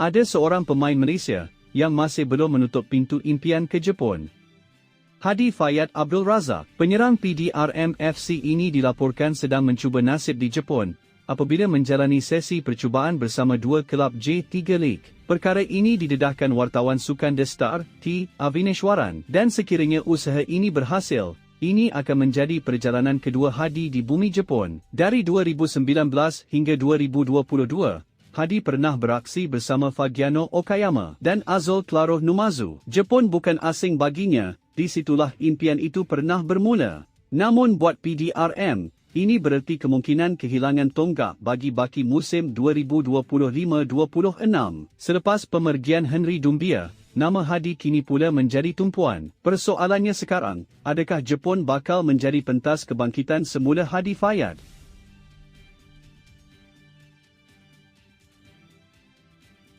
Ada seorang pemain Malaysia yang masih belum menutup pintu impian ke Jepun. Hadi Fayad Abdul Razak, penyerang PDRM FC ini dilaporkan sedang mencuba nasib di Jepun apabila menjalani sesi percubaan bersama dua kelab J3 League. Perkara ini didedahkan wartawan sukan The Star, T. Avineshwaran dan sekiranya usaha ini berhasil, ini akan menjadi perjalanan kedua Hadi di bumi Jepun. Dari 2019 hingga 2022, Hadi pernah beraksi bersama Fagiano Okayama dan Azul Claro Numazu. Jepun bukan asing baginya, di situlah impian itu pernah bermula. Namun buat PDRM, ini bererti kemungkinan kehilangan tonggak bagi baki musim 2025-26. Selepas pemergian Henry Dumbia, nama Hadi kini pula menjadi tumpuan. Persoalannya sekarang, adakah Jepun bakal menjadi pentas kebangkitan semula Hadi Fayad?